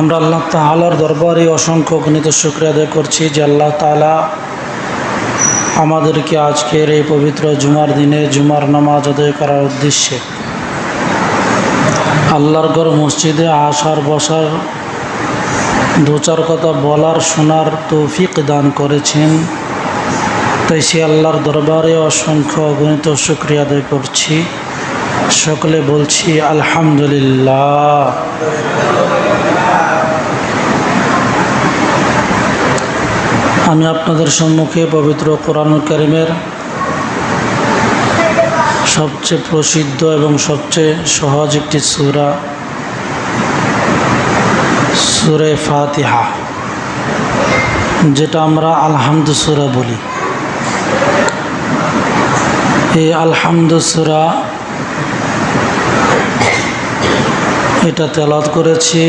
আমরা আল্লাহ তালার দরবারে অসংখ্য গণিত শুক্রিয়া আদায় করছি যে আল্লাহ তালা আমাদেরকে আজকের এই পবিত্র জুমার দিনে জুমার নামাজ আদায় করার উদ্দেশ্যে আল্লাহর ঘর মসজিদে আসার, বসার, দু চার কথা বলার, শোনার তৌফিক দান করেছেন। তাই সে আল্লাহর দরবারে অসংখ্য গণিত শুক্রিয়া আদায় করছি। সকলে বলছি, আলহামদুলিল্লাহ। আমি আপনাদের সম্মুখে পবিত্র কোরআন করিমের সবচেয়ে প্রসিদ্ধ এবং সবচেয়ে সহজ একটি সুরা, সুরে ফাতিহা, যেটা আমরা আলহামদু সুরা বলি। এই আলহামদু সুরা এটা তেলাত করেছি।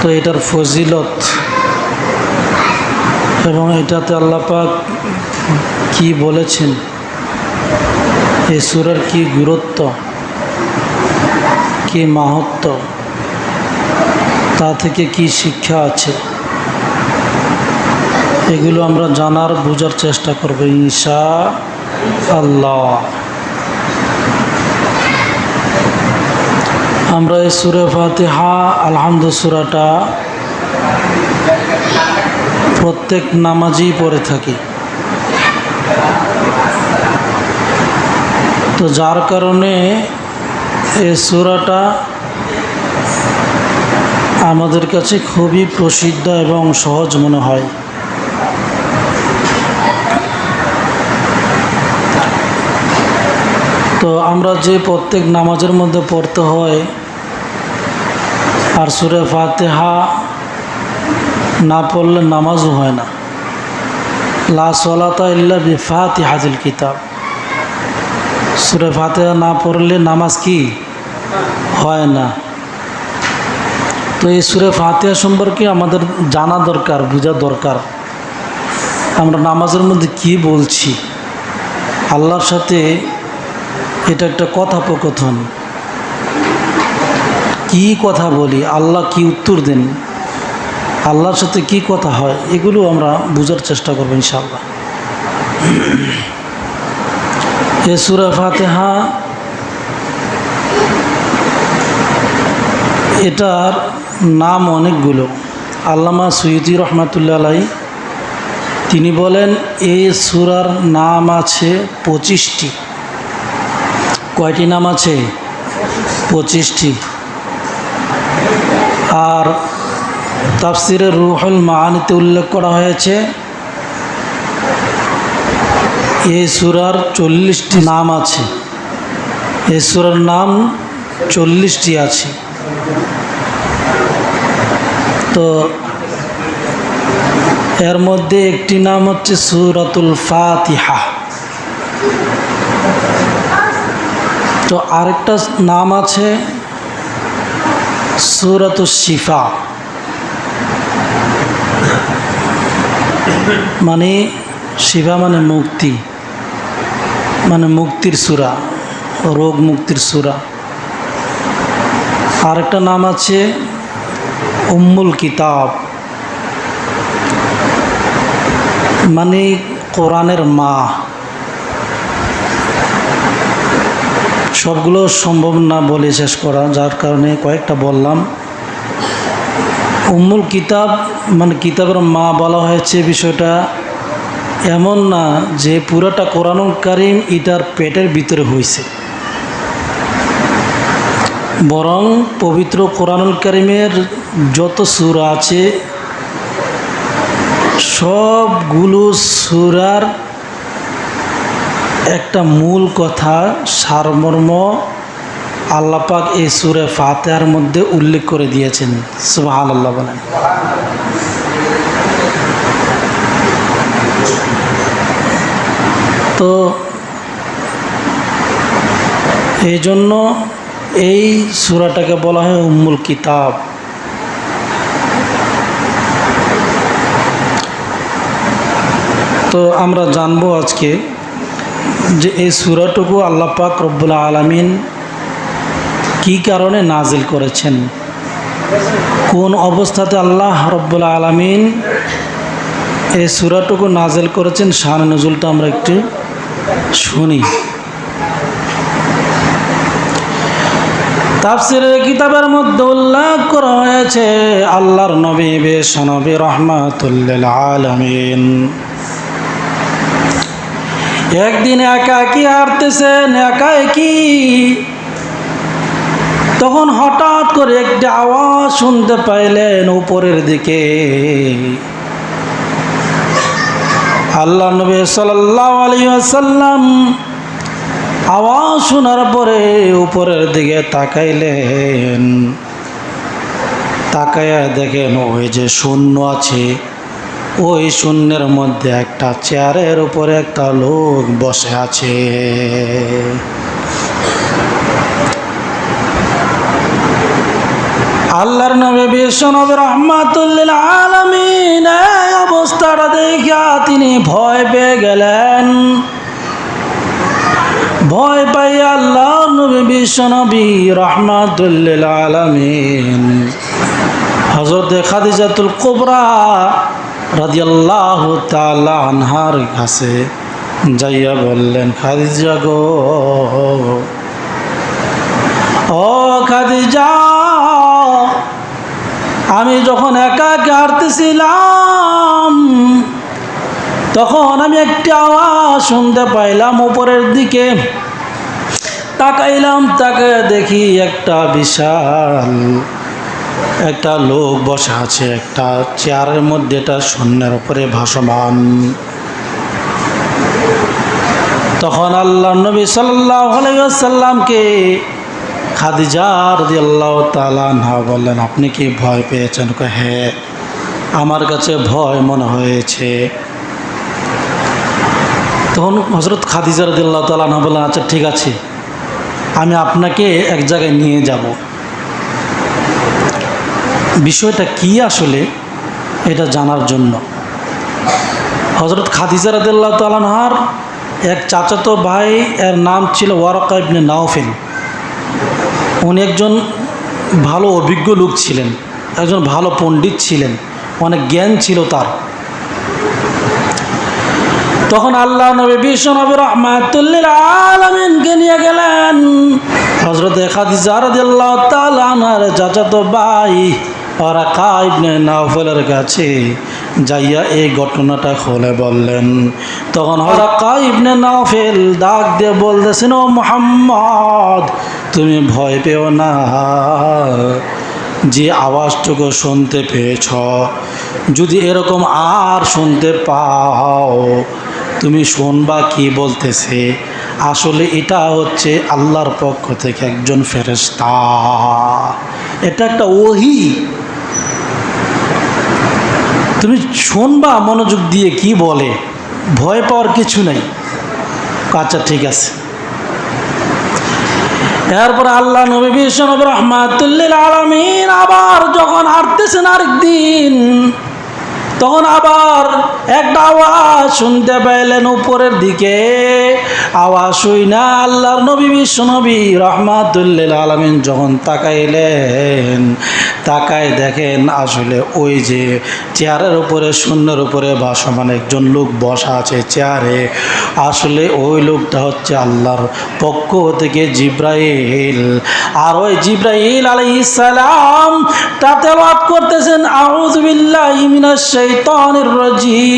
তো এটার ফজিলত এবং এটাতে আল্লাপাক কি বলেছেন? এই সুরের কি গুরুত্ব? কি মাহাত্ম? তা থেকে কি শিক্ষা আছে? এগুলো আমরা জানার, বোঝার চেষ্টা করব ইনশা আল্লাহ আমরা এই সুরে ফাতিহা আলহামদু সুরাটা প্রত্যেক নামাজই পড়ে থাকি। তো যার কারণে এই সুরাটা আমাদের কাছে খুবই প্রসিদ্ধ এবং সহজ মনে হয়। তো আমরা যে প্রত্যেক নামাজের মধ্যে পড়তে হয় আর সুরে ফাতেহা না পড়লে নামাজও হয় না। লা সলাতা ইল্লা বিফাতি হাজিল কিতাব। সুরে ফাতেহা না পড়লে নামাজ কি? হয় না। তো এই সুরে ফাতেহা সম্পর্কে আমাদের জানা দরকার, বোঝা দরকার। আমরা নামাজের মধ্যে কি বলছি? আল্লাহর সাথে এটা একটা কথোপকথন। কি কথা বলি? আল্লাহ কি উত্তর দেন? আল্লাহর সাথে কি কথা হয়, এগুলো আমরা বোঝার চেষ্টা করব ইনশাল্লাহ এ সুরা ফাতেহা, এটার নাম অনেকগুলো। আল্লামা সৈয়দি রহমাতুল্লা আলাই তিনি বলেন এই সুরার নাম আছে পঁচিশটি। কয়টি নাম আছে? পঁচিশটি। আর তাফসিরের রুহুল মাহানিতে উল্লেখ করা হয়েছে, এই সুরার চল্লিশটি নাম আছে। এই সুরার নাম চল্লিশটি আছে। তো এর মধ্যে একটি নাম হচ্ছে সুরাতুল ফাতিহা। তো আরেকটা নাম আছে সুরাত শিফা। মানে শিবা মানে মুক্তি মানে মুক্তির সুরা, রোগ মুক্তির সুরা। আরেকটা নাম আছে উম্মুল কিতাব। মানে কোরআনের মা। সবগুলো সম্ভব না বলে শেষ করা, যার কারণে কয়েকটা বললাম। উম্মুল কিতাব মানে কিতাবের মা বলা হয়েছে বিষয়টা, এমন না যে পুরাটা কোরআনুল কারিম এটার পেটের ভিতরে হয়েছে বরং পবিত্র কোরআনুল কারিমের যত সুরা আছে, সবগুলো সুরার একটা মূল কথা সারমর্ম আল্লাপাক এই সুরে ফাতেহার মধ্যে উল্লেখ করে দিয়েছেন। সুবাহান আল্লাহ বলেন। তো এই জন্য এই সুরাটাকে বলা হয় উম্মুল কিতাব। তো আমরা জানব আজকে যে এই সুরাটুকু আল্লাহ পাক রব্বুল আলমিন কি কারণে নাজিল করেছেন? কোন অবস্থাতে আল্লাহ রব্বুল আলমিন এই সুরাটুকু নাজেল করেছেন? শান নজুলটা আমরা একটু শুনি। কিতাবের মধ্যে উল্লেখ করা হয়েছে, আল্লাহর নবী বেশ নবী রহমাতুল্লিল আলমিন। একদিন একা কি হারতেছেন একা কি তখন হঠাৎ করে একটি আওয়াজ শুনতে পাইলেন উপরের দিকে। আল্লাহ নবী সাল্লাহ আলী আসাল্লাম আওয়াজ শোনার পরে উপরের দিকে তাকাইলেন। তাকাইয়া দেখেন ওই যে শূন্য আছে। ওই শূন্যের মধ্যে একটা চেয়ারের উপরে একটা লোক বসে আছে। আল্লাহর নবী বিশ্বনবী রহমাতুল্লিল আলমিন অবস্থাটা দেখিয়া তিনি ভয় পেয়ে গেলেন। ভয় পাই আল্লাহ নবী বিশ্বনবী রহমাতুল্লিল আলমিন। হজরত খাদিজাতুল কুবরা রাদিয়াল্লাহ তাআলা আনহার কাছে যাইয়া বললেন, খাদিজা গো, ও খাদিজা আমি যখন একা হাঁটতেছিলাম, তখন আমি একটি আওয়াজ শুনতে পাইলাম উপরের দিকে। তাকাইলাম তাকে দেখি একটা বিশাল, একটা লোক বসে আছে একটা চেয়ারের মধ্যে, এটা শূন্যের উপরে ভাসমান। তখন আল্লাহ নবী সাল্লাহ সাল্লামকে খাদিজা রদিয়াল্লাহ তালা না বললেন, আপনি কি ভয় পেয়েছেন? হ্যাঁ আমার কাছে ভয় মনে হয়েছে। তখন হজরত খাদিজা রদিয়াল্লাহ তালা না বললেন আচ্ছা ঠিক আছে, আমি আপনাকে এক জায়গায় নিয়ে যাব। বিষয়টা কি আসলে, এটা জানার জন্য। হজরত খাদিজা রদিয়াল্লাহ তালানহার এক চাচাতো ভাই, এর নাম ছিল ওয়ারকা ইবনে নাওফিল। উনি একজন ভালো অভিজ্ঞ লোক ছিলেন, একজন ভালো পণ্ডিত ছিলেন, অনেক জ্ঞান ছিল তার। তখন আল্লাহ নবী বিশ্ব নবী রহমাতুল্লিল আলমিনকে নিয়ে গেলেন। হজরত খাদিজা রাদিয়াল্লাহু তাআলা আনহার চাচাতো ভাই ওরা কাইবনে নাওফলের কাছে। যাইয়া এই ঘটনাটা খুলে বললেন। তখন ওরা কাইবনে নাওফেল ডাক দিয়ে বলতেছেন, ও মোহাম্মদ, তুমি ভয় পেও না। যে আওয়াজটুকু শুনতে পেয়েছ, যদি এরকম আর শুনতে পাও, তুমি শুনবা কি বলতেছে? আসলে এটা হচ্ছে আল্লাহর পক্ষ থেকে একজন ফেরেস্তা এটা একটা ওহি। তুমি শুনবা মনোযোগ দিয়ে কি বলে। ভয় পাওয়ার কিছু নাই। আচ্ছা ঠিক আছে। এরপর আল্লাহ নবী বিষ্ণব রহমাতুল্লিল আলমিন আবার যখন হাঁটতেছেন আরেকদিন, তখন আবার একটা আওয়াজ শুনতে পাইলেন উপরের দিকে। আওয়াজ শুই না আল্লাহর নবী, বিশ্ব নবী, রহমাতুল্লিল আলমিন যখন তাকাইলেন, তাকায় দেখেন আসলে ওই যে চেয়ারের উপরে, শূন্যের উপরে ভাসমান একজন লোক বসা আছে চেয়ারে। আসলে ওই লোকটা হচ্ছে আল্লাহর পক্ষ থেকে জিব্রাইল। আর ওই জিব্রাইল আলাইহিস সালাম তাতে করতেছেন আউযুবিল্লাহি মিনাশ শাইতানির রাজিম।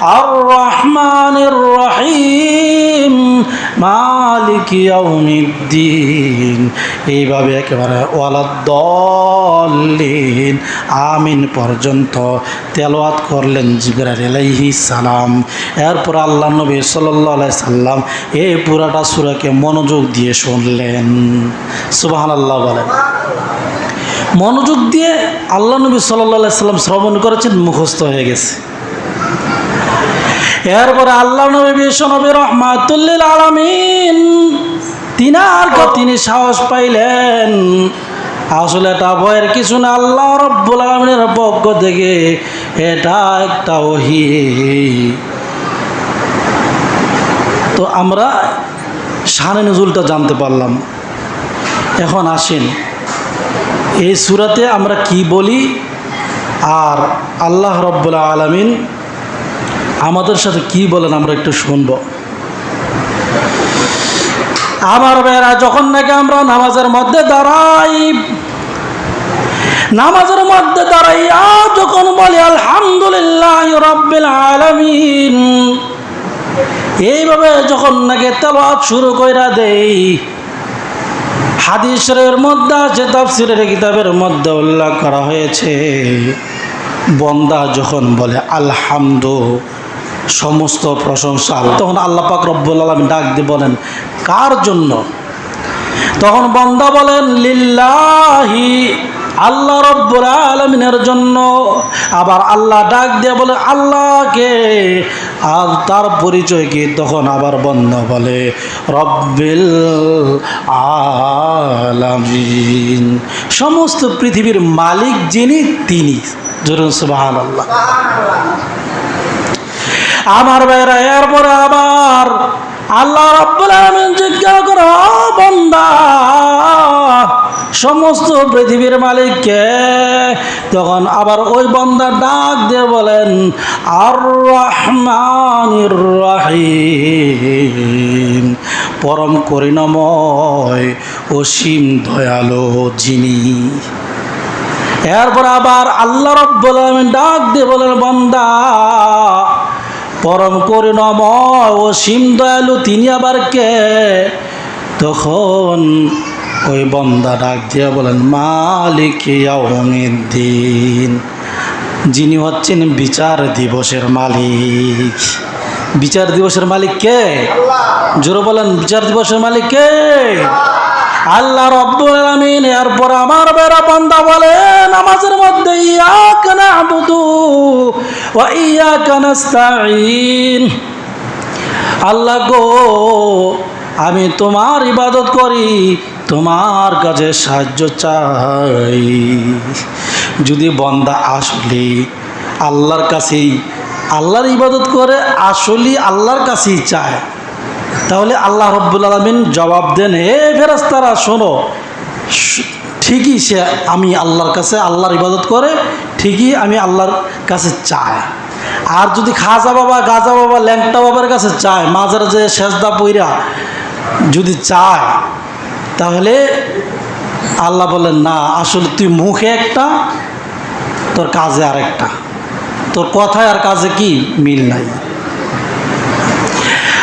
আর রহমানের রহিম মালিক ইয়াউমিদ্দিন। এইভাবে একেবারে ওয়ালাদ্দলিন আমিন পর্যন্ত তেলাওয়াত করলেন জিবরাইল আলাইহিস সালাম। এরপর আল্লাহ নবী সাল্লাল্লাহু সাল্লাম এই পুরাটা সূরাকে মনোযোগ দিয়ে শুনলেন। সুবহানাল্লাহ বলেন। মনোযোগ দিয়ে আল্লাহ নবী সাল্লাহ সাল্লাম শ্রবণ করেছেন, মুখস্থ হয়ে গেছে। এরপরে আল্লাহ নবী বিশ্ব নবী রহমাতুল্লিল আলমিন তিনার তিনি সাহস পাইলেন। আসলে এটা ভয়ের কিছু না, আল্লাহ রব্বুল আলমিনের পক্ষ থেকে এটা একটা ওহি। তো আমরা শানে নজুলটা জানতে পারলাম। এখন আসেন, এই সুরাতে আমরা কি বলি? আর আল্লাহ রব্বুল্লা আলমিন আমাদের সাথে কি বলেন আমরা একটু শুনব। আমার বেড়া যখন নাকি আমরা নামাজের মধ্যে দাঁড়াই, নামাজের মধ্যে দাঁড়াইয়া যখন বলি, আলহামদুলিল্লাহ রব্বিল আলামিন এইভাবে যখন নাকি তেলাওয়াত শুরু কইরা দেই, হাদিসের মধ্যে আছে, তাফসিরের কিতাবের মধ্যে উল্লেখ করা হয়েছে, বন্দা যখন বলে, আলহামদু সমস্ত প্রশংসা তখন আল্লাহ পাক রব্বুল আলম ডাক দিয়ে বলেন, কার জন্য? তখন বন্দা বলেন, লিল্লাহি, আল্লাহ রব্বুল আলমিনের জন্য। আবার আল্লাহ ডাক দিয়ে বলে, আল্লাহকে। আর তার পরিচয় কি? তখন আবার বন্ধ বলে, রব্বিল আলামিন। সমস্ত পৃথিবীর মালিক যিনি, তিনি। জরুন সুবাহান আল্লাহ আমার ভাইরা এরপরে আবার আল্লাহ জিজ্ঞাসা করে, "ও বান্দা, সমস্ত পৃথিবীর মালিককে? তখন আবার ওই বন্দা ডাক দিয়ে বলেন আর রহমানির রহিম, পরম করিণময় অসীম দয়ালু যিনি। এরপর আবার আল্লাহ রব্বুল আলামিন ডাক দিয়ে বলেন, বান্দা পরম করুণাময় ও সীম দয়ালু তিনি আবার কে? তখন ওই বন্দা ডাক দিয়ে বলেন মালিক দিন যিনি হচ্ছেন বিচার দিবসের মালিক। বিচার দিবসের মালিক কে? জোরে বলেন বিচার দিবসের মালিক কে? আল্লাহ রব্বুল আলামিন, এরপর আমার বেড়া বান্দা বলে, নামাজের মধ্যে ইয়াকা নাবুদু ওয়া ইয়াকা নাস্তাঈন। আল্লাহ গো, আমি তোমার ইবাদত করি, তোমার কাছে সাহায্য চাই। যদি বন্দা আসলে আল্লাহর কাছেই, আল্লাহর ইবাদত করে আসলে আল্লাহর কাছেই চায় তাহলে আল্লাহ রব্বুল আলমিন জবাব দেন হে ফেরাস্তারা শোনো। ঠিকই সে আমি আল্লাহর কাছে আল্লাহর ইবাদত করে, ঠিকই আমি আল্লাহর কাছে চাই আর যদি খাজা বাবা, গাজা বাবা, ল্যাংটা বাবার কাছে চায় মাঝের যে সেজদা পইরা যদি চায়, তাহলে আল্লাহ বলেন, না, আসলে তুই মুখে একটা, তোর কাজে আর একটা তোর কথায় আর কাজে কি মিল নাই?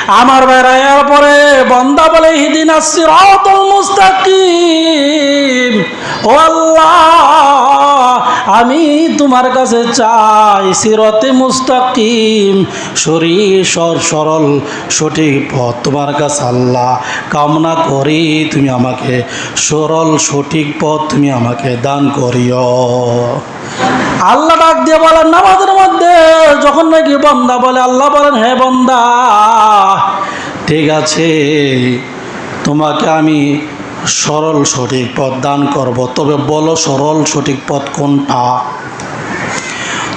আমার ভাইরা এরপরে বন্দা বলে হিদিন সিরাতুল মুস্তাকিম। ও আল্লাহ! আমি তোমার কাছে চাই সিরতে মুস্তাকিম, শরীর সর সরল, সঠিক পথ। তোমার কাছে আল্লাহ, কামনা করি তুমি আমাকে সরল, সঠিক পথ তুমি আমাকে দান করিও। আল্লাহ ডাক দিয়ে বলেন না নামাজের মধ্যে যখন নাকি বন্দা বলে, আল্লাহ বলেন, হে বন্দা, ঠিক আছে, তোমাকে আমি সরল সঠিক পথ দান করব। তবে বলো সরল সঠিক পথ কোনটা?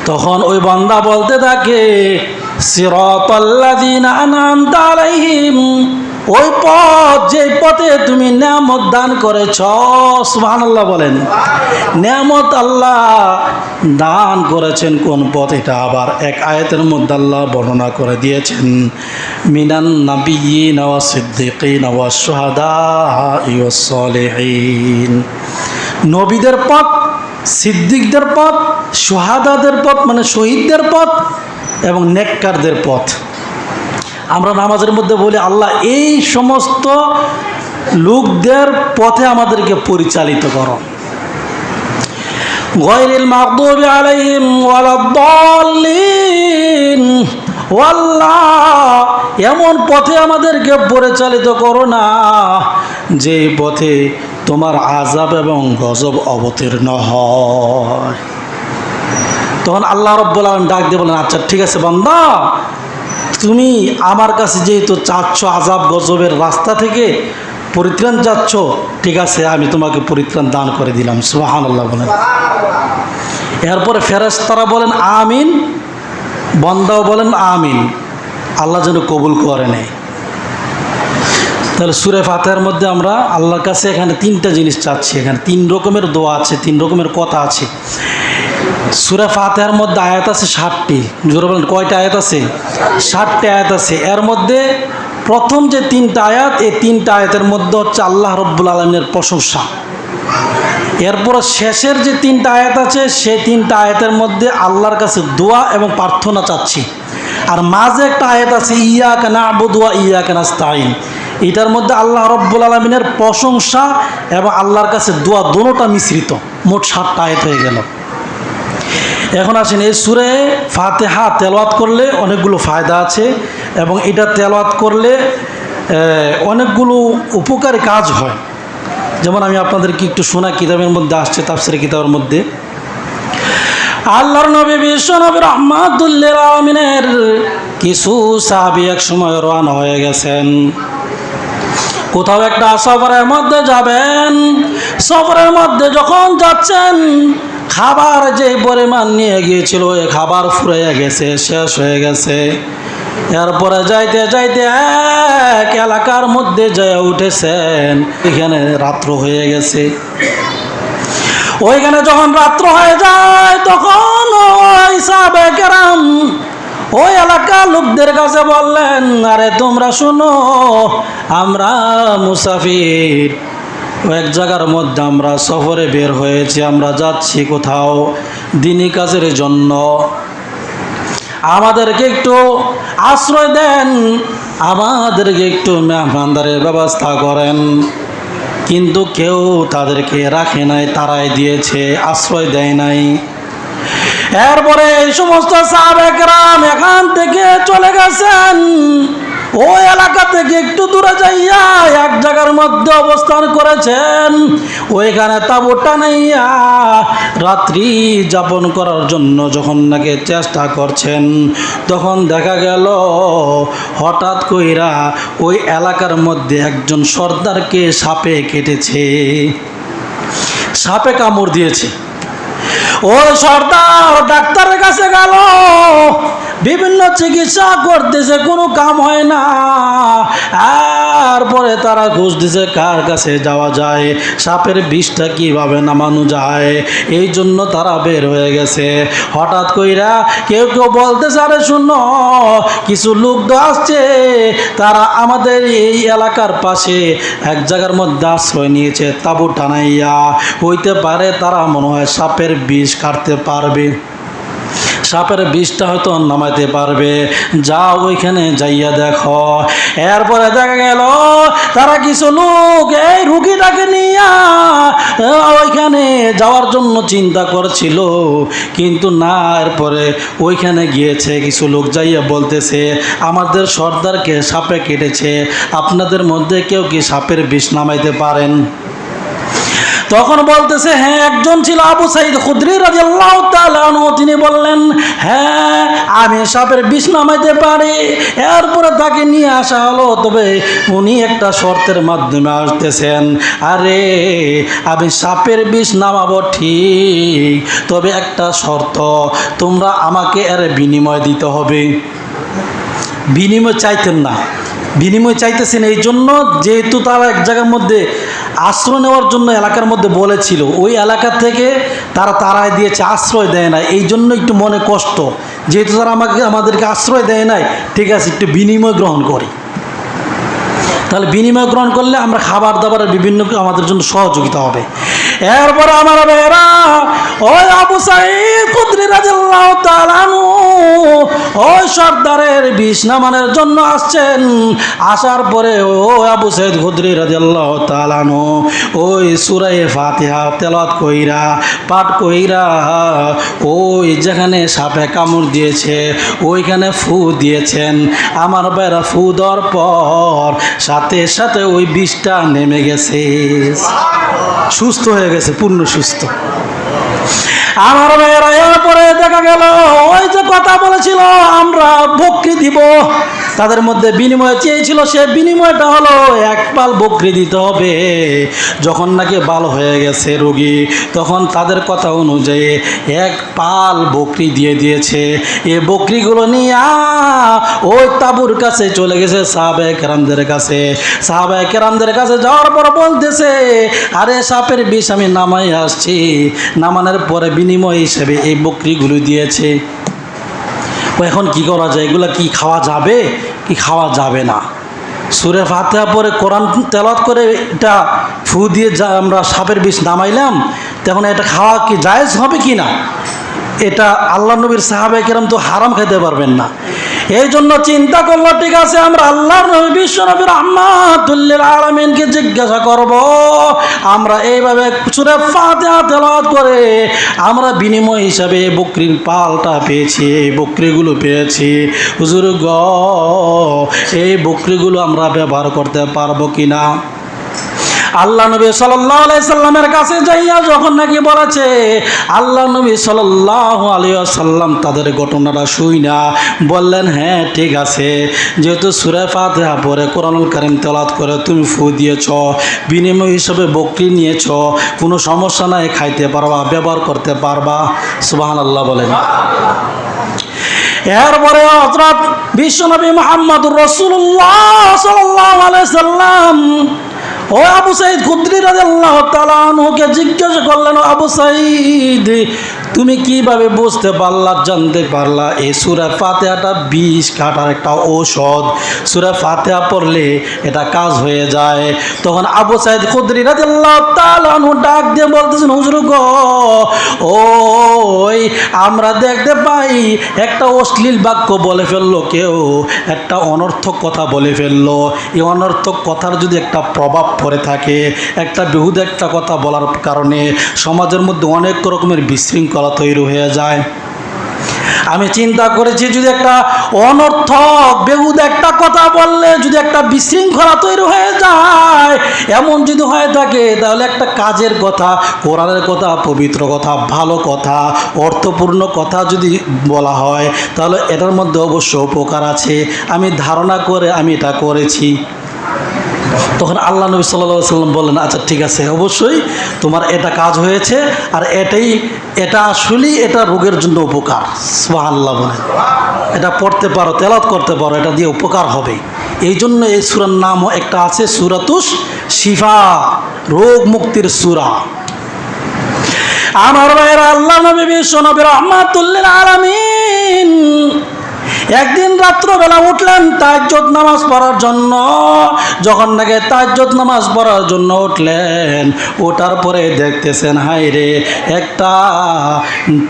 তখন ওই বান্দা বলতে থাকে, সিরাতাল্লাযীনা আনআমতা আলাইহিম ওই পথ যে পথে তুমি নিয়ামত দান করেছ সুহান আল্লাহ বলেন। নিয়ামত আল্লাহ দান করেছেন কোন পথ? এটা আবার এক আয়াতের মধ্যে আল্লাহ বর্ণনা করে দিয়েছেন, মিনান নাবিয়িন ওয়া সিদ্দিকিন ওয়া শুহাদা ওয়া সলিহিন। নবীদের পথ, সিদ্দিকদের পথ সোহাদাদের পথ মানে শহীদদের পথ এবং নেককারদের পথ। আমরা নামাজের মধ্যে বলি, আল্লাহ, এই সমস্ত লোকদের পথে আমাদেরকে পরিচালিত করো। গয়রিল মাগদুবি আলাইহিম ওয়ালাদ-দাল্লিন এমন পথে আমাদেরকে পরিচালিত করো না, যে পথে তোমার আজাব এবং গজব অবতীর্ণ হয়। তখন আল্লাহ রব্বুল আলম ডাক দিয়ে বলেন আচ্ছা ঠিক আছে বান্দা তুমি আমার কাছে যেহেতু চাচ্ছ আজাব গজবের রাস্তা থেকে পরিত্রাণ চাচ্ছ ঠিক আছে আমি তোমাকে পরিত্রাণ দান করে দিলাম। সুবাহান আল্লাহ বলেন এরপরে ফেরেশতারা বলেন আমিন। বন্দাও বলেন আমিন। আল্লাহ যেন কবুল করে নেয়। তাহলে সুরে ফাতেহার মধ্যে আমরা আল্লাহর কাছে এখানে তিনটা জিনিস চাচ্ছি। এখানে তিন রকমের দোয়া আছে তিন রকমের কথা আছে। সুরে ফাতেহার মধ্যে আয়াত আছে ষাটটি। জোরে বলেন, কয়টা আয়াত আছে? ষাটটি আয়াত আছে। এর মধ্যে প্রথম যে তিনটা আয়াত, এই তিনটা আয়াতের মধ্যে হচ্ছে আল্লাহ রব্বুল আলমিনের প্রশংসা। এরপর শেষের যে তিনটা আয়াত আছে, সেই তিনটা আয়াতের মধ্যে আল্লাহর কাছে দোয়া এবং প্রার্থনা চাচ্ছি। আর মাঝে একটা আয়াত আছে ইয়া কেনা আবুদুয়া ইয়া কেনা স্তাইন এটার মধ্যে আল্লাহ রব্বুল আলমিনের প্রশংসা এবং আল্লাহর কাছে দোয়া দোনোটা মিশ্রিত। মোট সাতটা আয়াত হয়ে গেল। এখন আসেন এই সুরে ফাতেহা তেলাওয়াত করলে অনেকগুলো ফায়দা আছে এবং এটা তেলাওয়াত করলে অনেকগুলো উপকারী কাজ হয়। যেমন আমি আপনাদেরকে একটু শোনা কিতাবের মধ্যে আসছে, তাফসিরের কিতাবের মধ্যে। আল্লাহর নবী বিশ্ব নবী রহমাতুল্লিল আলমিনের কিছু সাহাবি এক সময় রওনা হয়ে গেছেন। কোথাও একটা সফরের মধ্যে যাবেন, সফরের মধ্যে যখন যাচ্ছেন খাবার যে পরিমাণ নিয়ে গিয়েছিল, ওই খাবার ফুরাইয়া গেছে, শেষ হয়ে গেছে। এরপরে যাইতে যাইতে এক এলাকার মধ্যে যায় উঠেছেন, এখানে রাত্র হয়ে গেছে। ওইখানে যখন রাত্র হয়ে যায়, তখন ওই সাবেকেরাম ওই এলাকার লোকদের কাছে বললেন, আরে তোমরা শুনো, আমরা মুসাফির। এক জায়গার মধ্যে আমরা সফরে বের হয়েছি, আমরা যাচ্ছি কোথাও দিনী কাজের জন্য। আমাদেরকে একটু আশ্রয় দেন, আমাদেরকে একটু মেহমানদারের ব্যবস্থা করেন। কিন্তু কেউ তাদেরকে রাখে নাই, তারাই দিয়েছে, আশ্রয় দেয় নাই। এরপরে এই সমস্ত সাবেকরাম এখান থেকে চলে গেছেন। ওই এলাকা থেকে একটু দূরে যাইয়া এক জায়গার মধ্যে অবস্থান করেছেন। ওইখানে তাবুটা নেইয়া রাত্রি যাপন করার জন্য যখন নাকি চেষ্টা করছেন, তখন দেখা গেল হঠাৎ কইরা ওই এলাকার মধ্যে একজন সর্দারকে সাপে কেটেছে। সাপে কামড় দিয়েছে। ওই সর্দার ডাক্তারের কাছে গেল। বিভিন্ন চিকিৎসা করতেছে, কোনো কাম হয় না। তারপরে তারা খুঁজতেছে, কার কাছে যাওয়া যায়, সাপের বিষটা কীভাবে নামানো যায়। এই জন্য তারা বের হয়ে গেছে। হঠাৎ কইরা কেউ কেউ বলতেছে, আরে শুনো, কিছু লোক তো আসছে। তারা আমাদের এই এলাকার পাশে এক জায়গার মধ্যে আশ্রয় নিয়েছে, তাবু টানাইয়া। হইতে পারে তারা মনে হয় সাপের বিষ কাটতে পারবে। সাপের বিষটা হয়তো নামাইতে পারবে। যা ওইখানে যাইয়া দেখো। এরপরে দেখা গেল, তারা কিছু লোক এই রুগীটাকে নিয়ে ওইখানে যাওয়ার জন্য চিন্তা করছিল। কিন্তু না, এরপরে ওইখানে গিয়েছে, কিছু লোক যাইয়া বলতেছে, আমাদের সর্দারকে সাপে কেটেছে। আপনাদের মধ্যে কেউ কি সাপের বিষ নামাইতে পারেন? তখন বলতেছে হ্যাঁ একজন ছিল আবু সাইদ খুদ্রি রাজি আল্লাহ তিনি বললেন হ্যাঁ আমি সাপের বিষ নামাইতে পারি। এরপরে তাকে নিয়ে আসা হলো। তবে উনি একটা শর্তের মাধ্যমে আসতেছেন, আরে, আমি সাপের বিষ নামাবো ঠিক, তবে একটা শর্ত, তোমরা আমাকে এর বিনিময় দিতে হবে। বিনিময় চাইতেন না। বিনিময় চাইতেছেন এই জন্য, যেহেতু তারা এক জায়গার মধ্যে আশ্রয় নেওয়ার জন্য এলাকার মধ্যে বলেছিল, ওই এলাকা থেকে তারা তারাই দিয়েছে, আশ্রয় দেয় না এই জন্য একটু মনে কষ্ট। যেহেতু তারা আমাকে, আমাদেরকে আশ্রয় দেয় নাই, ঠিক আছে, একটু বিনিময় গ্রহণ করি। তাহলে বিনিময় গ্রহণ করলে আমরা খাবার দাবারের বিভিন্ন আমাদের জন্য সহযোগিতা হবে। এরপরে আমার বেরা ওই আবু সাইদ কুদ্রি রাজিয়াল্লাহু তাআলা ওই সর্দারের বিষ নামানোর জন্য আসছেন। আসার পরে ও আবু সাইদ খুদ্রি রাজিয়াল্লাহু তাআলা ওই সূরায়ে ফাতিহা তেলাওয়াত কইরা, পাঠ কইরা, ওই যেখানে সাপে কামড় দিয়েছে, ওইখানে ফু দিয়েছেন। আমার বেড়া ফু দেওয়ার পর সাথে সাথে ওই বিষটা নেমে গেছে। সুস্থ হয়ে গেছে, পূর্ণ সুস্থ। আমার মেয়েরা এরপরে দেখা গেল, ওই যে কথা বলেছিল, আমরা বকরি দিব। তাদের মধ্যে বিনিময় চেয়েছিল সে, বিনিময়টা হলো এক পাল বকরি দিতে হবে। যখন নাকি ভালো হয়ে গেছে রোগী, তখন তাদের কথা অনুযায়ী এক পাল বকরি দিয়ে দিয়েছে। এ বকরিগুলো নিয়ে ওই তাবুর কাছে চলে গেছে সাহাবে কেরামদের কাছে। সাহাবে কেরামদের কাছে যাওয়ার পর বলতেছে, আরে সাপের বিষ আমি নামাই আসছি। নামানোর পরে বিনিময় হিসেবে এই বকরিগুলো দিয়েছে। এখন কি করা যায়? এগুলো কি খাওয়া যাবে? কি খাওয়া যাবে না? সুরে ফাতেহা পরে কোরআন তেলাত করে এটা ফু দিয়ে যা আমরা সাপের বিষ নামাইলাম, তখন এটা খাওয়া কি জায়েজ হবে কি না এটা আল্লাহ নবীর সাহাবে কেরাম তো হারাম খেতে পারবেন না। এই জন্য চিন্তা করল, ঠিক আছে, আমরা আল্লাহ নবী, বিশ্ব আহমাদুল্লিল আলমিনকে জিজ্ঞাসা করব। আমরা এইভাবে সুরে ফাতেহা তেলাওয়াত করে আমরা বিনিময় হিসাবে বকরির পালটা পেয়েছি, এই বকরিগুলো পেয়েছি। হুজুর গ, এই বকরিগুলো আমরা ব্যবহার করতে পারব কি না আল্লাহ নবী সাল্লামের কাছে যাইয়া যখন নাকি বলেছে, আল্লাহ নবী সাল্লাহ আলিয়াল্লাম তাদের ঘটনাটা শুই না বললেন হ্যাঁ ঠিক আছে। যেহেতু সুরে ফাতেহা পরে কোরআনুল কারিম তেলাত করে তুমি ফু দিয়েছ, বিনিময় হিসেবে বকরি নিয়েছ, কোনো সমস্যা নাই, খাইতে পারবা, ব্যবহার করতে পারবা। সুবাহান আল্লাহ বলেন। এরপরে হজরত বিশ্বনবী মোহাম্মদুর রসুল্লাহ সাল্লাহ সাল্লাম ও আবু সাইদ খুদ্রি রাদিয়াল্লাহু আল্লাহ তালা জিজ্ঞাসা করলেন আবু সাইদ তুমি কীভাবে বুঝতে পারলা, জানতে পারলা? এই সূরা ফাতিহাটা বিষ কাটার একটা ঔষধ। সূরা ফাতিহা পড়লে এটা কাজ হয়ে যায়। তখন আবু সাইদ খুদ্রি আনহু ডাক দিয়ে বলতেছেন, হুজুর গো, ওই আমরা দেখতে পাই একটা অশ্লীল বাক্য বলে ফেলল কেউ, একটা অনর্থক কথা বলে ফেলল। এই অনর্থক কথার যদি একটা প্রভাব পড়ে থাকে, একটা বেহুদ একটা কথা বলার কারণে সমাজের মধ্যে অনেক রকমের বিশৃঙ্খলা তৈরি হয়ে যায়। আমি চিন্তা করেছি, যদি একটা অনর্থক, বেহুদ একটা কথা বললে, যদি একটা বিশৃঙ্খলা তৈরি হয়ে যায়, এমন যদি হয়ে থাকে, তাহলে একটা কাজের কথা, কোরআনের কথা, পবিত্র কথা, ভালো কথা, অর্থপূর্ণ কথা যদি বলা হয়, তাহলে এটার মধ্যে অবশ্য উপকার আছে। আমি ধারণা করে আমি এটা করেছি। তখন আল্লাহ নবী সাল্লা সাল্লাম বললেন আচ্ছা ঠিক আছে, অবশ্যই তোমার এটা কাজ হয়েছে আর এটাই, এটা আসলেই এটা রোগের জন্য উপকার। সুবাহ আল্লাহ বলেন। এটা পড়তে পারো তেলাত করতে পারো, এটা দিয়ে উপকার হবে। এই জন্য এই সুরার নামও একটা আছে, সুরাতুস শিফা, রোগ মুক্তির সুরা। আমার ভাইয়ের, আল্লাহ নবী বিশ্ব নবী রহমাতুল্লিল আলামিন একদিন রাত্রবেলা উঠলেন তাজ্জত নামাজ পড়ার জন্য। যখন নাকি তাজ্জত নামাজ পড়ার জন্য উঠলেন ওঠার পরে দেখতেছেন হাই রে, একটা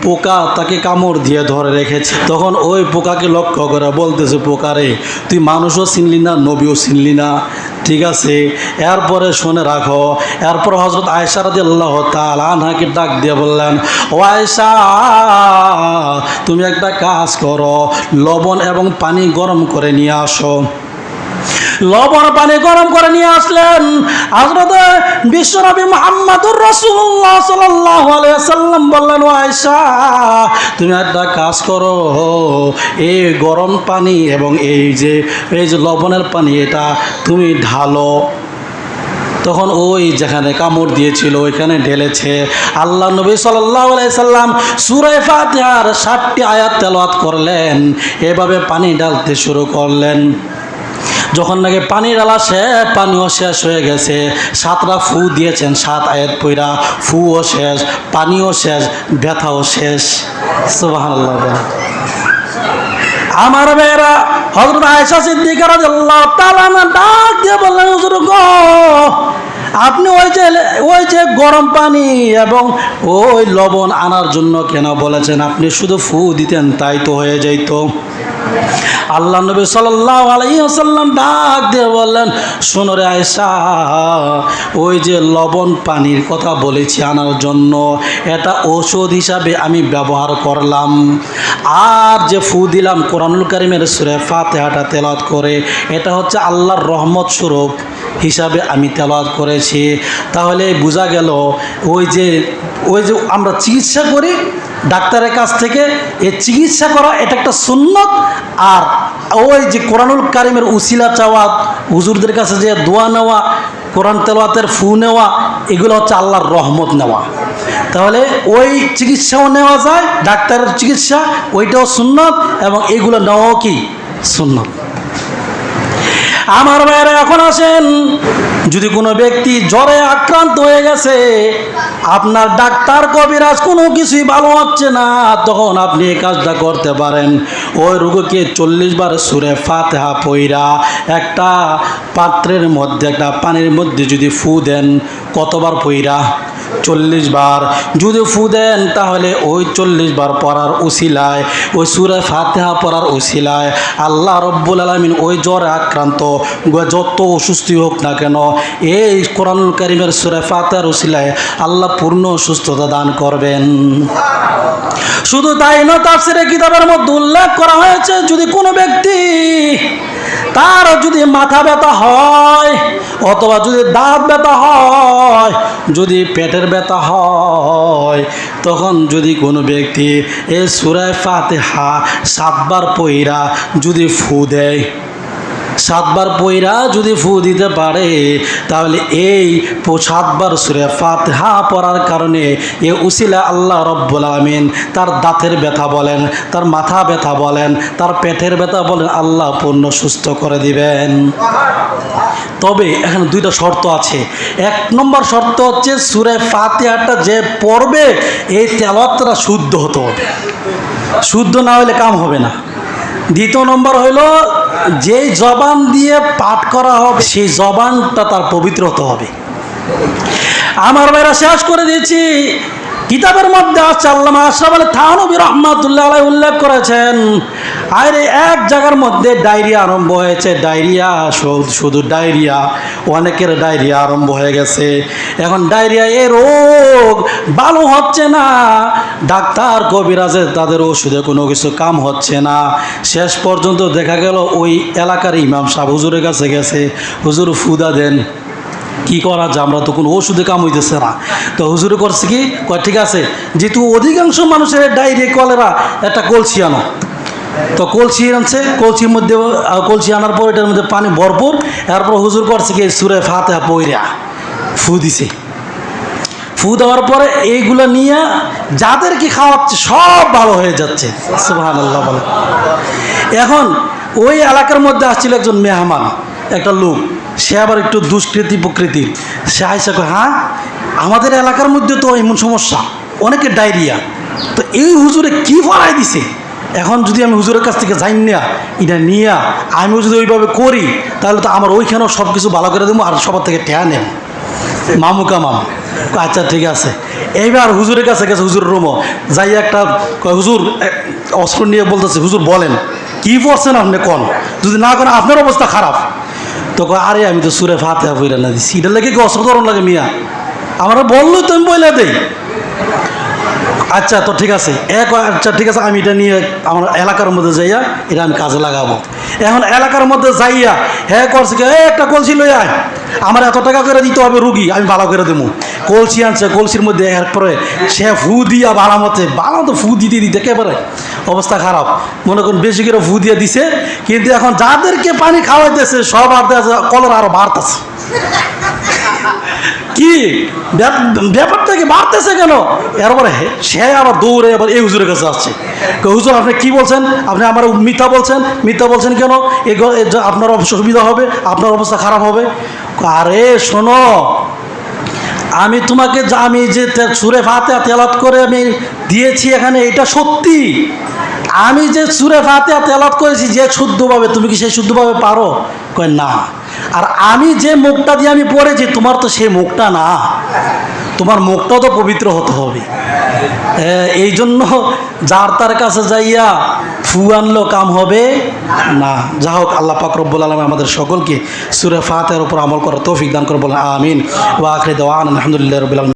পোকা তাকে কামড় দিয়ে ধরে রেখেছে। তখন ওই পোকাকে লক্ষ্য করে বলতেছে পোকারে তুই মানুষও চিনলি না, নবীও চিনলি না? ঠিক আছে, এরপরে শুনে রাখো। এরপর হজরত আয়সা রাদি আল্লাহ তাল আনহাকে ডাক দিয়ে বললেন, ও আয়সা তুমি একটা কাজ করো, লবণ এবং পানি গরম করে নিয়ে আসো। লবণ পানি গরম করে নিয়ে আসলেন। হজরত বিশ্বনবী মোহাম্মদুর রসুল্লাহ সাল্লাম বললেন আয়সা তুমি একটা কাজ করো। এই গরম পানি এবং এই যে এই যে লবণের পানি, এটা তুমি ঢালো। তখন ওই যেখানে কামড় দিয়েছিল, ওইখানে ঢেলেছে। আল্লাহ নবী সাল্লাম সুরে ফাতিহার ষাটটি আয়াত তেলাওয়াত করলেন। এভাবে পানি ঢালতে শুরু করলেন। যখন নাকি পানি ডালা সে পানিও শেষ হয়ে গেছে। সাতটা ফু দিয়েছেন, সাত আয়াত পইরা ফুও শেষ, পানিও শেষ, ব্যথাও শেষ। আমার মেয়েরা হজরত আয়সা সিদ্দিকার ডাক দিয়ে বললেন, হুজুর গো, আপনি ওই যে ওই যে গরম পানি এবং ওই লবণ আনার জন্য কেন বলেছেন? আপনি শুধু ফু দিতেন, তাই তো হয়ে যাইত। আল্লাহ নবী সাল্লাহ আলাইসাল্লাম ডাক দিয়ে বললেন, শোনো রে আয়সা ওই যে লবণ পানির কথা বলেছি আনার জন্য, এটা ঔষধ হিসাবে আমি ব্যবহার করলাম। আর যে ফু দিলাম কোরআনুল কারিমের সুরে ফাতেহাটা তেলাত করে, এটা হচ্ছে আল্লাহর রহমত স্বরূপ হিসাবে আমি তেলাওয়াত করেছি। তাহলে বোঝা গেল, ওই যে ওই যে আমরা চিকিৎসা করি ডাক্তারের কাছ থেকে এই চিকিৎসা করা, এটা একটা সুন্নত। আর ওই যে কোরআনুল কারিমের উসিলা চাওয়া, হুজুরদের কাছে যে দোয়া নেওয়া, কোরআন তেলাওয়াতের ফু নেওয়া, এগুলো হচ্ছে আল্লাহর রহমত নেওয়া। তাহলে ওই চিকিৎসাও নেওয়া যায়, ডাক্তারের চিকিৎসা, ওইটাও সুন্নত এবং এগুলো নেওয়াও কি? সুন্নত। আমার ভাইয়েরা এখন আসেন। যদি কোনো ব্যক্তি জ্বরে আক্রান্ত হয়ে গেছে, আপনার ডাক্তার কবিরাজ কোনো কিছুই ভালো হচ্ছে না, তখন আপনি এই কাজটা করতে পারেন। ওই রোগীকে চল্লিশ বার সুরে ফাতেহা পইরা একটা পাত্রের মধ্যে, একটা পানির মধ্যে যদি ফু দেন, কতবার পইরা? চল্লিশ বার। যদি ফু দেন তাহলে ওই চল্লিশ বার পড়ার উসিলায় ওই সুরে ফাতেহা পড়ার উসিলায় আল্লাহ রব্বুল আলমিন ওই জ্বরে আক্রান্ত। যত অসুস্থ হোক না কেন, এই কোরআনুল করিমের সুরে ফাতেহার উসিলায় আল্লাহ পূর্ণ সুস্থতা দান করবেন। শুধু তাই নয়, তাফসিরে কিতাবের মধ্যে উল্লেখ করা হয়েছে, যদি কোনো ব্যক্তি তার যদি মাথা ব্যথা হয়, অথবা যদি দাঁত ব্যথা হয়, যদি পেটের ব্যথা হয়, তখন যদি কোনো ব্যক্তি এ সুরায় ফাতেহা সাতবার পইরা যদি ফু দেয় সাতবার পইরা যদি ফু দিতে পারে, তাহলে এই সাতবার সুরে ফাতেহা পড়ার কারণে এ উসিলা আল্লাহ রব্বুল আলমিন তার দাঁতের ব্যথা বলেন, তার মাথা ব্যথা বলেন, তার পেটের ব্যথা বলেন, আল্লাহ পূর্ণ সুস্থ করে দিবেন। তবে এখানে দুইটা শর্ত আছে। এক নম্বর শর্ত হচ্ছে সুরে ফাতেহাটা যে পড়বে, এই তেলাওয়াতটা শুদ্ধ হতে হবে। শুদ্ধ না হলে কাম হবে না। দ্বিতীয় নম্বর হইল যে জবান দিয়ে পাঠ করা হবে, সেই জবানটা তার পবিত্র হতে হবে। আমার ভাইরা শেষ করে দিয়েছি। কিতাবের মধ্যে আছে, আল্লামা আশরাফ আলী থানবী রহমাতুল্লাহ উল্লেখ করেছেন আরে এক জায়গার মধ্যে ডায়রিয়া আরম্ভ হয়েছে, ডায়রিয়া, শুধু ডায়রিয়া, অনেকের ডায়রিয়া আরম্ভ হয়ে গেছে। এখন ডায়রিয়া এ রোগ, ভালো হচ্ছে না। ডাক্তার কবিরাজে তাদের ওষুধে কোনো কিছু কাম হচ্ছে না। শেষ পর্যন্ত দেখা গেল ওই এলাকার ইমাম সাহেব হুজুরের কাছে গেছে, হুজুর, ফুদা দেন। কি করা যায়? আমরা তো কোনো ওষুধে কাম হইতেছে না। তো হুজুরে করছে কি? ঠিক আছে, যেহেতু অধিকাংশ মানুষের ডায়রিয়া, কলেরা একটা কলসি আনো। তো কলসি আনছে, কলসির মধ্যে কলসি আনার পর এটার মধ্যে পানি ভরপুর, এরপর হুজুর করছে কি সুরে ফাতে পইরা ফু দিছে। ফু দেওয়ার পরে এইগুলো নিয়ে যাদেরকে খাওয়াচ্ছে, সব ভালো হয়ে যাচ্ছে। বলে। এখন ওই এলাকার মধ্যে আসছিল একজন মেহমান, একটা লোক। সে আবার একটু দুষ্কৃতি প্রকৃতির সে আইসা হ্যাঁ আমাদের এলাকার মধ্যে তো এমন সমস্যা অনেকের ডায়রিয়া। তো এই হুজুরে কি ফরাই দিছে? এখন যদি আমি হুজুরের কাছ থেকে যাই না এটা নিয়ে, আমিও যদি ওইভাবে করি, তাহলে তো আমার ওইখানেও সব কিছু ভালো করে দেবো আর সবার থেকে টেয়া নেব। মামুকা মাম আচ্ছা ঠিক আছে। এইবার হুজুরের কাছে গেছে, হুজুর রুমো। যাই একটা হুজুর অস্ত্র নিয়ে বলতেছে, হুজুর বলেন, কি পড়ছেন আপনি কোন? যদি না করেন, আপনার অবস্থা খারাপ। তো আরে আমি তো সুরে ফাতে বইরা না দিচ্ছি এটা লেগে কি অস্ত্র লাগে মিয়া? আমার বলল তো আমি বইলা দেই। আচ্ছা তো ঠিক আছে। এক আচ্ছা ঠিক আছে, আমি এটা নিয়ে আমার এলাকার মধ্যে যাইয়া এটা আমি কাজে লাগাবো। এখন এলাকার মধ্যে যাইয়া হ্যাঁ করছে কি একটা কলসি লই আয়। আমার এত টাকা করে দিতে হবে রুগী, আমি ভালো করে দেবো। কলসি আনছে, কলসির মধ্যে এরপরে সে ফু দিয়া ভালো মতে ভালো তো ফু দিতে দিতে একেবারে অবস্থা খারাপ। মনে করুন, বেশি করে ফু দিয়ে দিছে, কিন্তু এখন যাদেরকে পানি খাওয়াইতেছে, সব আর কলর আরও বাড়তেছে। কি? ব্যাপ- ব্যাপারটা কি বাড়তেছে কেন? এরপরে সে আবার দৌড়ে আবার এই হুজুরের কাছে আসছে। হুজুর, আপনি কি বলছেন? আপনি আমার মিথ্যা বলছেন? মিথ্যা বলছেন কেন? এ আপনার অসুবিধা হবে? আপনার অবস্থা খারাপ হবে? আরে, শোনো, আমি তোমাকে আমি যে সুরে ফাতে তেলাত করে আমি দিয়েছি এখানে, এটা সত্যি। আমি যে সুরে ফাতে তেলাত করেছি, যে শুদ্ধভাবে, তুমি কি সেই শুদ্ধভাবে পারো? কয়, না। আর আমি যে মুখটা দিয়ে আমি পড়েছি, তোমার তো সেই মুখটা না। তোমার মুখটাও তো পবিত্র হতে হবে। এই জন্য যার তার কাছে যাইয়া ফু আনলো, কাম হবে না। যা হোক, আল্লাহ পাক রব্বুল আলম আমাদের সকলকে সুরে ফাতের উপর আমল করার তৌফিক দান করে আমিন। ওয়া আখরি দেওয়ান, আলহামদুলিল্লাহ রবিল